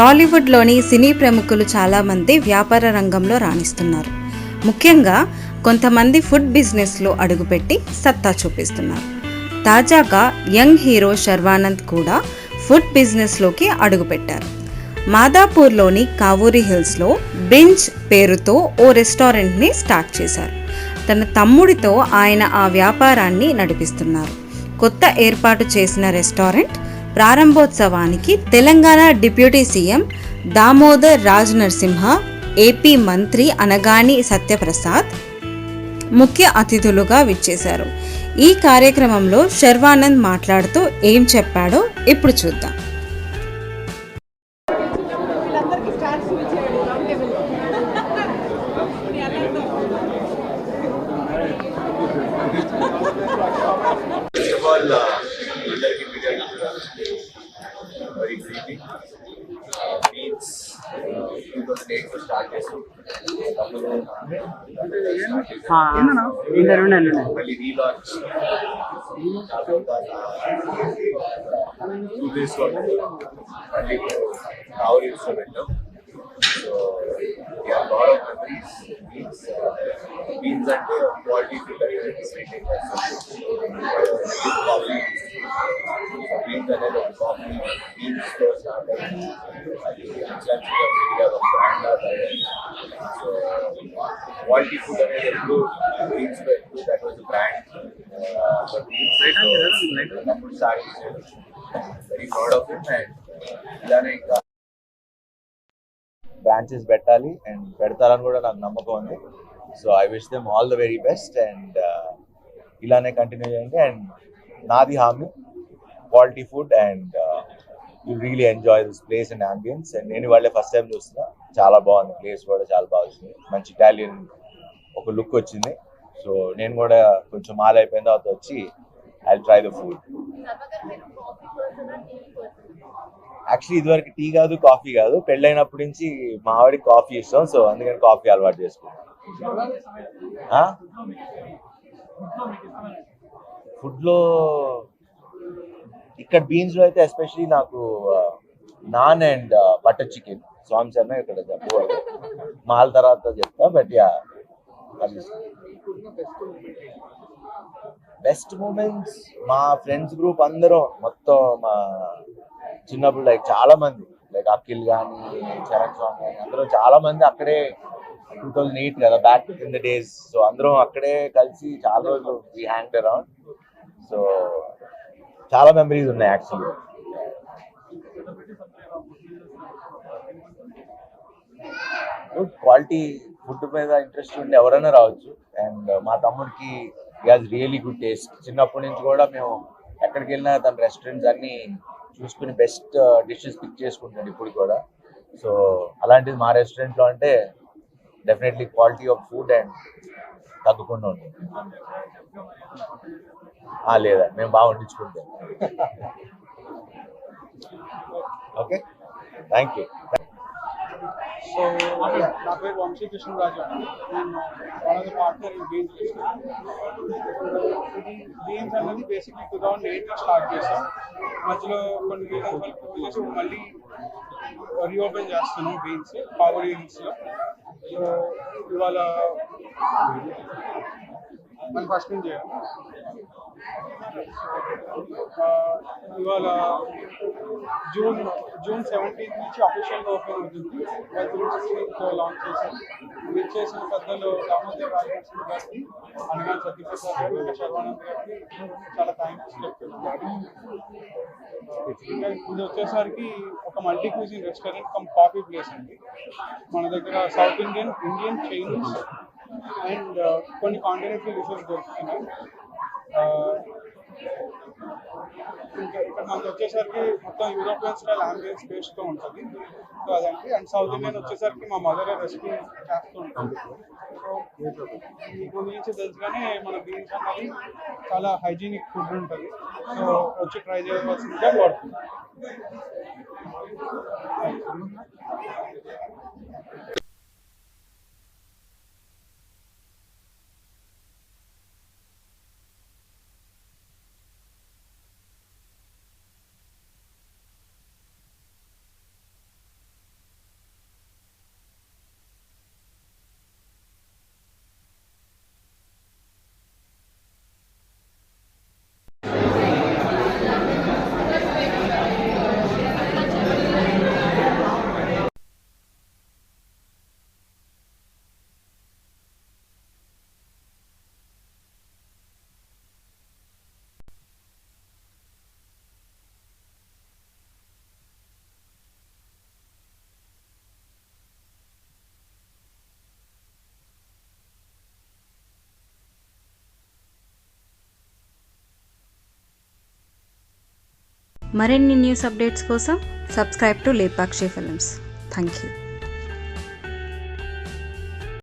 టాలీవుడ్లోని సినీ ప్రముఖులు చాలామంది వ్యాపార రంగంలో రాణిస్తున్నారు. ముఖ్యంగా కొంతమంది ఫుడ్ బిజినెస్లో అడుగుపెట్టి సత్తా చూపిస్తున్నారు. తాజాగా యంగ్ హీరో శర్వానంద్ కూడా ఫుడ్ బిజినెస్లోకి అడుగుపెట్టారు. మాదాపూర్లోని కావూరి హిల్స్లో బెంచ్ పేరుతో ఓ రెస్టారెంట్ని స్టార్ట్ చేశారు. తన తమ్ముడితో ఆయన ఆ వ్యాపారాన్ని నడిపిస్తున్నారు. కొత్త ఏర్పాటు చేసిన రెస్టారెంట్ ప్రారంభోత్సవానికి Telangana deputy CM Damodar Raj Narasimha AP మంత్రి అనగాని సత్యప్రసాద్ ముఖ్య అతిథులుగా విచ్చేశారు. ఈ కార్యక్రమంలో శర్వానంద్ మాట్లాడుతూ ఏం చెప్పాడో ఇప్పుడు చూద్దాం. అప్పుడు మళ్ళీ రీలాంచ్ టూ డేస్లో మళ్ళీ కావరీస్లో పెట్టాం so lot of memories beans beans అంటే క్వాలిటీ ఫుడ్ అనేది మెయింటైన్ చేస్తాం కాఫీ బీన్స్ అనేది ఒక కాఫీ బీన్స్తో స్టార్ట్ అయ్యింది అది ఇట్లాంటిగా పెరిగా ఒక బ్రాండ్ సో క్వాలిటీ ఫుడ్ అనేది ఎప్పుడు ఎప్పుడు దట్ వాజ్ బ్రాండ్ అప్పుడు start very proud of him and ఇలానే ఇంకా బ్రాంచెస్ పెట్టాలి అండ్ పెడతారని కూడా నాకు నమ్మకం ఉంది. So I wish them all the very best and ఇలానే కంటిన్యూ చేయండి అండ్ నాది హామీ quality food and you really enjoy this place and ambience and నేను వాళ్ళే ఫస్ట్ టైం చూస్తున్నా. చాలా బాగుంది. ప్లేస్ కూడా చాలా బాగా వచ్చింది. మంచి ఇటాలియన్ ఒక లుక్ వచ్చింది. సో నేను కూడా కొంచెం మాల్ అయిపోయిన తర్వాత వచ్చి I try the food actually ఇదివరకు టీ కాదు కాఫీ కాదు. పెళ్ళైనప్పటి నుంచి మా ఆవిడకి కాఫీ ఇష్టం. సో అందుకని కాఫీ అలవాటు చేసుకున్నాం. ఫుడ్లో ఇక్కడ బీన్స్లో అయితే ఎస్పెషలీ నాకు naan and butter chicken Swamy Sharma ఇక్కడ చెప్పకూడదు మాల్ తర్వాత చెప్తా బట్ యా బెస్ట్ మూమెంట్స్ మా ఫ్రెండ్స్ గ్రూప్ అందరూ మొత్తం మా చిన్నప్పుడు లైక్ చాలా మంది లైక్ అఖిల్ కానీ చరణ్ స్వామి కానీ అందరూ చాలా మంది అక్కడే టూ థౌజండ్ ఎయిట్ కదా back in the days so అందరం అక్కడే కలిసి చాలా రోజులు వీ హ్యాంగ్ అరౌండ్ సో చాలా మెమరీస్ ఉన్నాయి యాక్చువల్లీ క్వాలిటీ ఫుడ్ మీద ఇంట్రెస్ట్ ఉండి ఎవరైనా రావచ్చు. అండ్ మా తమ్ముడికి హాజ్ రియలీ గుడ్ టేస్ట్ చిన్నప్పటి నుంచి కూడా మేము ఎక్కడికి వెళ్ళినా తన రెస్టారెంట్స్ అన్ని చూసుకుని బెస్ట్ డిషెస్ పిక్ చేసుకుంటాడు ఇప్పుడు కూడా. సో అలాంటిది మా రెస్టారెంట్లో అంటే definitely quality of food and తగ్గకుండా ఉంటుంది. లేదా మేము బాగా వండించుకుంటాం. ఓకే థ్యాంక్ యూ సో నా పేరు వంశీ కృష్ణరాజు నేను వన్ పార్ట్నర్ ఇన్ బీన్స్ ఇది బీన్స్ అనేది బేసిక్లీ టూ థౌసండ్ ఎయిట్లో స్టార్ట్ చేసాం మధ్యలో కొన్ని రీజన్స్ వల్ల క్లోజ్ చేసి మళ్ళీ రీఓపెన్ చేస్తున్నాం బీన్స్ పవర్ హిల్స్లో సో ఇవాళ మన ఫస్ట్ నుంచి చేయాలి. ఇవాళ జూన్ జూన్ సెవెంటీన్త్ నుంచి అఫీషియల్గా ఓపెన్ అవుతుంది. జూన్ సిక్స్టీన్త్ లాంచ్ చేశాం మీరు చేసిన పెద్దలు దామోదర్ రాజనరసింహ గారికి అనగానే సత్యప్రసాద్ గారు ఇంకా శర్వానంద్ గారికి చాలా థ్యాంక్స్ చెప్తున్నాను ఇది వచ్చేసరికి ఒక multi cuisine restaurant cum coffee place అండి. మన దగ్గర south Indian Indian Chinese and కొన్ని కాంటినెంటల్ డిషెస్ దొరుకుతున్నాయి. ఇంకా ఇక్కడ మనకి వచ్చేసరికి మొత్తం యూరోపియన్ స్టైల్ ఆంబియన్స్ టేస్ట్తో ఉంటుంది. సో అదండి. అండ్ సౌత్ ఇండియన్ వచ్చేసరికి మా మదర్ రెసిపీ చేస్తూ ఉంటుంది. సో మీకు నుంచి తెలుసుగానే మన బీన్స్ అన్నది చాలా హైజీనిక్ ఫుడ్ ఉంటుంది. సో వచ్చి ట్రై చేయవలసిందిగా కోరుతుంది మరిన్ని న్యూస్ అప్డేట్స్ కోసం subscribe to Lepakshi films. Thank you